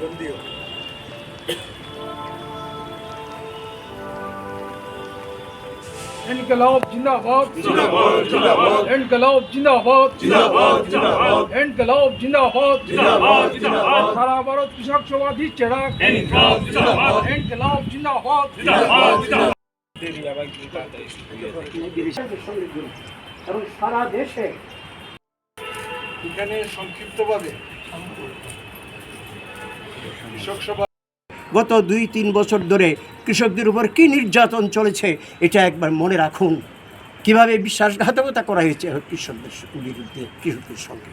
দম দিও انقلاب زندہ باد زندہ باد زندہ باد انقلاب زندہ باد زندہ باد زندہ باد انقلاب زندہ باد زندہ باد زندہ باد সারা ভারত কৃষক সভা দিচ্ছে ডাক انقلاب زندہ باد انقلاب زندہ باد زندہ باد زندہ باد এবং সারা দেশে এখানে সংক্ষিপ্তভাবে গত দুই, তিন বছর ধরে কৃষকদের উপর কী নির্যাতন চলেছে, এটা একবার মনে রাখুন। কীভাবে বিশ্বাসঘাতকতা করা হয়েছে কৃষকদের বিরুদ্ধে, কৃষকদের সঙ্গে?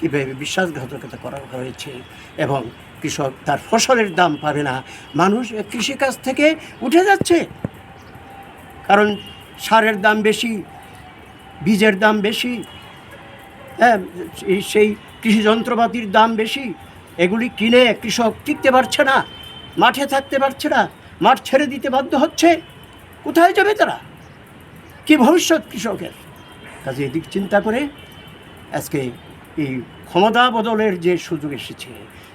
কীভাবে বিশ্বাসঘাতকতা করা হয়েছে এবং কৃষক তার ফসলের দাম পাবে না, মানুষ কৃষিকাজ থেকে উঠে যাচ্ছে? কারণ সারের দাম বেশি, বীজের দাম বেশি হ্যাঁ সেই- কৃষি যন্ত্রপাতির দাম বেশি এগুলি কিনে কৃষক টিকতে পারছে না, মাঠে থাকতে পারছে না, মাঠ ছেড়ে দিতে বাধ্য হচ্ছে, কোথায় যাবে তারা? কি ভবিষ্যৎ কৃষকের? কাজে এদিক চিন্তা করে আজকে এই ক্ষমতা বদলের যে সুযোগ এসেছে,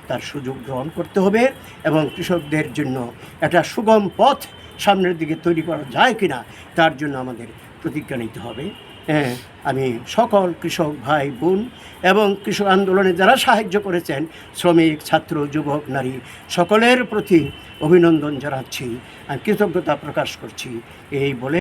তার সুযোগ গ্রহণ করতে হবে এবং কৃষকদের জন্য একটা সুগম পথ সামনের দিকে তৈরি করা যায় কিনা, তার জন্য আমাদের প্রতিজ্ঞা নিতে হবে। আমি সকল কৃষক ভাই বোন এবং কৃষক আন্দোলনে যারা সাহায্য করেছেন, শ্রমিক, ছাত্র, যুবক, নারী, সকলের প্রতি অভিনন্দন জানাচ্ছি আমি কৃতজ্ঞতা প্রকাশ করছি। এই বলে